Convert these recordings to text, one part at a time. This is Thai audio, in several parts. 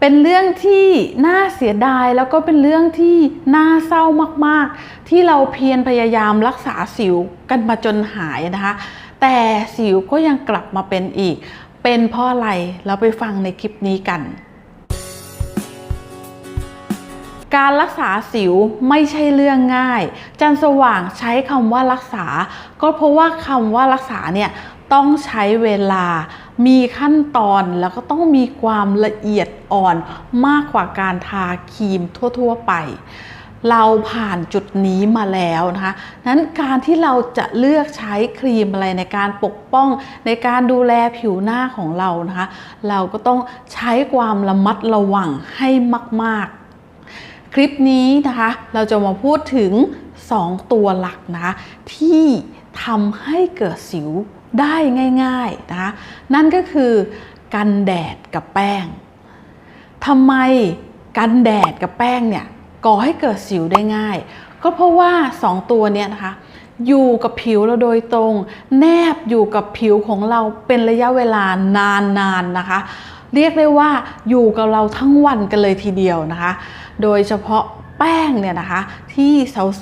เป็นเรื่องที่น่าเสียดายแล้วก็เป็นเรื่องที่น่าเศร้ามากๆ ที่เราเพียรพยายามรักษาสิวกันมาจนหายนะคะ แต่สิวก็ยังกลับมาเป็นอีก เป็นเพราะอะไรเราไปฟังในคลิปนี้กัน การรักษาสิวไม่ใช่เรื่องง่าย จันสว่างใช้คำว่ารักษา ก็เพราะว่าคำว่ารักษาเนี่ยต้องใช้เวลา มีขั้นตอนแล้วก็ต้องมีความละเอียดอ่อนมากกว่าการทาครีมทั่ว ๆ ไป เราผ่านจุดนี้มาแล้วนะคะนั้นการที่เราจะเลือกใช้ครีมอะไรในการปกป้องในการดูแลผิวหน้าของเรานะคะ เราก็ต้องใช้ความระมัดระวังให้มาก ๆ คลิปนี้นะคะ เราจะมาพูดถึง 2 ตัวหลักนะคะที่ ทำให้เกิดสิวได้ง่ายๆนะคะนั่นก็คือกันแดดกับแป้งทำไมกันแดดกับแป้งเนี่ยก่อให้เกิดสิวได้ง่าย ก็เพราะว่า 2 ตัวเนี้ยนะคะอยู่กับผิวเราโดยตรง แนบอยู่กับผิวของเราเป็นระยะเวลานานๆนนะคะ เรียกได้ว่าอยู่กับเราทั้งวันกันเลยทีเดียวนะคะ โดยเฉพาะ แป้งเนี่ยนะคะ ที่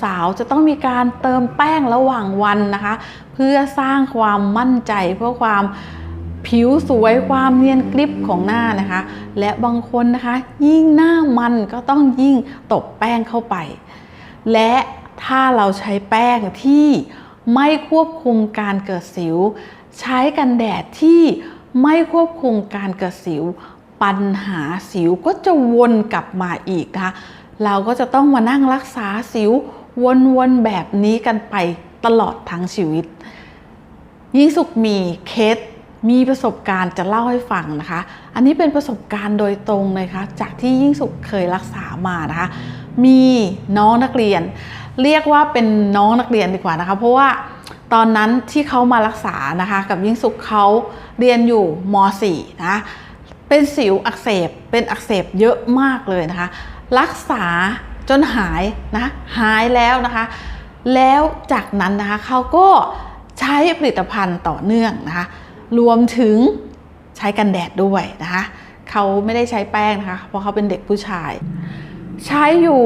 สาวๆจะต้องมีการเติมแป้งระหว่างวันนะคะ เพื่อสร้างความมั่นใจเพื่อความผิวสวยความเนียนกริบของหน้านะคะ และบางคนนะคะ ยิ่งหน้ามันก็ต้องยิ่งตบแป้งเข้าไป และถ้าเราใช้แป้งที่ไม่ควบคุมการเกิดสิว ใช้กันแดดที่ไม่ควบคุมการเกิดสิว ปัญหาสิวก็จะวนกลับมาอีกนะคะ เราก็จะต้องมานั่งรักษาสิววนๆแบบนี้กันไปตลอดทั้งชีวิต ยิ่งสุขมีเคสมีประสบการณ์จะเล่าให้ฟังนะคะ อันนี้เป็นประสบการณ์โดยตรงเลยค่ะจากที่ยิ่งสุขเคยรักษามานะคะ มีน้องนักเรียน เรียกว่าเป็นน้องนักเรียนดีกว่านะคะ เพราะว่าตอนนั้นที่เขามารักษานะคะ กับยิ่งสุขเขาเรียนอยู่ม .4 นะเป็นสิวอักเสบเป็นอักเสบเยอะมากเลยนะคะ รักษาจนหายนะหายแล้วนะคะ แล้วจากนั้นนะคะเขาก็ใช้ผลิตภัณฑ์ต่อเนื่องนะคะ รวมถึงใช้กันแดดด้วยนะคะเขาไม่ได้ใช้แป้งนะคะ เพราะเขาเป็นเด็กผู้ชาย ใช้อยู่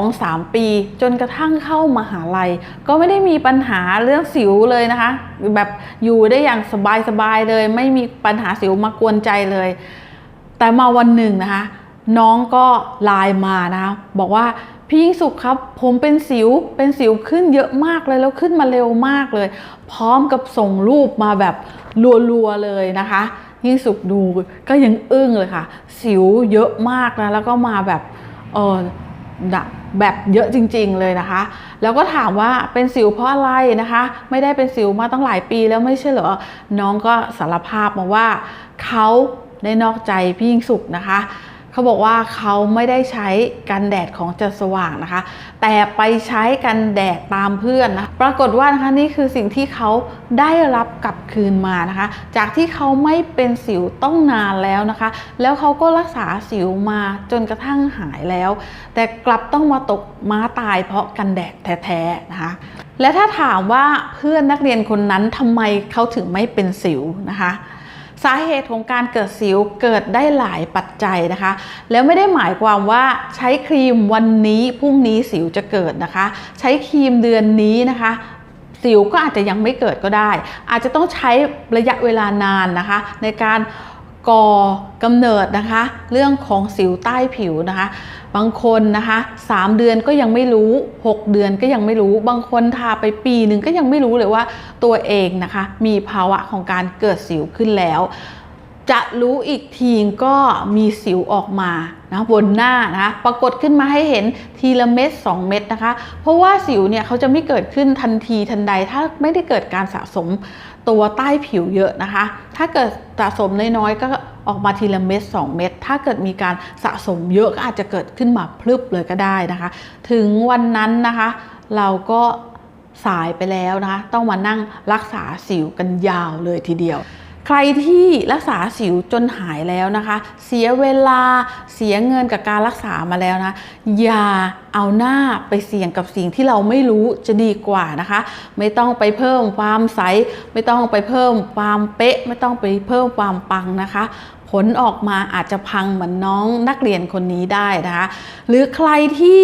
2-3 ปี จนกระทั่งเข้ามหาลัย ก็ไม่ได้มีปัญหาเรื่องสิวเลยนะคะ แบบอยู่ได้อย่างสบายๆเลย ไม่มีปัญหาสิวมากวนใจเลย แต่มาวันหนึ่งนะคะ น้องก็ไลน์มานะบอกว่าพี่ยิ่งสุขครับ ผมเป็นสิวเป็นสิวขึ้นเยอะมากเลยแล้วขึ้นมาเร็วมากเลย พร้อมกับส่งรูปมาแบบรัวๆเลยนะคะ ยิ่งสุขดูก็ยังอึ้งเลยค่ะ สิวเยอะมากนะแล้วก็มาแบบเออแบบเยอะจริง ๆเลยนะคะ แล้วก็ถามว่าเป็นสิวเพราะอะไรนะคะ ไม่ได้เป็นสิวมาตั้งหลายปีแล้วไม่ใช่เหรอน้องก็สารภาพมาว่าเขาได้นอกใจพี่ยิ่งสุขนะคะ เขาบอกว่าเขาไม่ได้ใช้กันแดดของจันสว่างนะคะ แต่ไปใช้กันแดดตามเพื่อนนะปรากฏว่านะคะนี่คือสิ่งที่เขาได้รับกลับคืนมานะคะ จากที่เขาไม่เป็นสิวต้องนานแล้วนะคะ แล้วเขาก็รักษาสิวมาจนกระทั่งหายแล้ว แต่กลับต้องมาตกม้าตายเพราะกันแดดแท้ๆนะคะและถ้าถามว่าเพื่อนนักเรียนคนนั้นทำไมเขาถึงไม่เป็นสิวนะคะ สาเหตุของการเกิดสิวเกิดได้หลายปัจจัยนะคะ แล้วไม่ได้หมายความว่าใช้ครีมวันนี้พรุ่งนี้สิวจะเกิดนะคะ ใช้ครีมเดือนนี้นะคะสิวก็อาจจะยังไม่เกิดก็ได้ อาจจะต้องใช้ระยะเวลานานนะคะ ในการ ก่อกำเนิดนะคะ เรื่องของสิวใต้ผิวนะคะ บางคนนะคะ3เดือนก็ยังไม่รู้ 6 เดือนก็ยังไม่รู้ บางคนทาไปปีหนึ่งก็ยังไม่รู้เลยว่าตัวเองนะคะ มีภาวะของการเกิดสิวขึ้นแล้ว จะรู้อีกทีก็มีสิวออกมานะบนหน้านะปรากฏขึ้นมาให้เห็นทีละเม็ด2 เม็ดนะคะ เพราะว่าสิวเนี่ยเขาจะไม่เกิดขึ้นทันทีทันใด ถ้าไม่ได้เกิดการสะสมตัวใต้ผิวเยอะนะคะ ถ้าเกิดสะสมน้อยๆก็ออกมาทีละเม็ด2 เม็ดถ้าเกิดมีการสะสมเยอะก็อาจจะเกิดขึ้นมาพลึบเลยก็ได้นะคะ ถึงวันนั้นนะคะ เราก็สายไปแล้วนะคะ ต้องมานั่งรักษาสิวกันยาวเลยทีเดียว ใครที่รักษาสิวจนหายแล้วนะคะ เสียเวลาเสียเงินกับการรักษามาแล้วนะ อย่าเอาหน้าไปเสี่ยงกับสิ่งที่เราไม่รู้จะดีกว่านะคะ ไม่ต้องไปเพิ่มความใส ไม่ต้องไปเพิ่มความเป๊ะ ไม่ต้องไปเพิ่มความปังนะคะ ผลออกมาอาจจะพังเหมือนน้องนักเรียนคนนี้ได้นะคะ หรือใครที่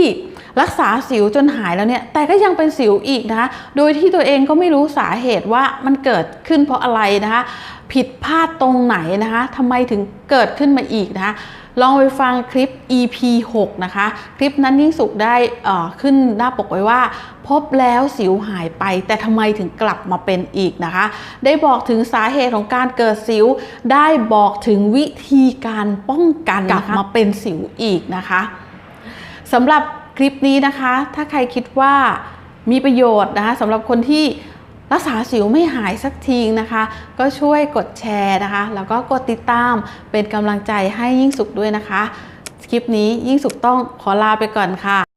รักษาสิวจนหายแล้วเนี่ยแต่ก็ยังเป็นสิวอีกนะคะ โดยที่ตัวเองก็ไม่รู้สาเหตุว่ามันเกิดขึ้นเพราะอะไรนะคะ ผิดพลาดตรงไหนนะคะทำไมถึงเกิดขึ้นมาอีกนะคะลองไปฟังคลิป EP 6 นะคะ คลิปนั้นยิ่งสุขได้เอ่อขึ้นหน้าปกไว้ว่า พบแล้วสิวหายไป แต่ทำไมถึงกลับมาเป็นอีกนะคะ ได้บอกถึงสาเหตุของการเกิดสิว ได้บอกถึงวิธีการป้องกันกลับมาเป็นสิวอีกนะคะสำหรับค ลิปนี้นะคะ ถ้าใครคิดว่ามีประโยชน์นะคะสำหรับคนที่รักษาสิวไม่หายสักทีนะคะ ก็ช่วยกดแชร์นะคะ แล้วก็กดติดตามเป็นกำลังใจให้ยิ่งสุขด้วยนะคะ คลิปนี้ยิ่งสุขต้องขอลาไปก่อนค่ะ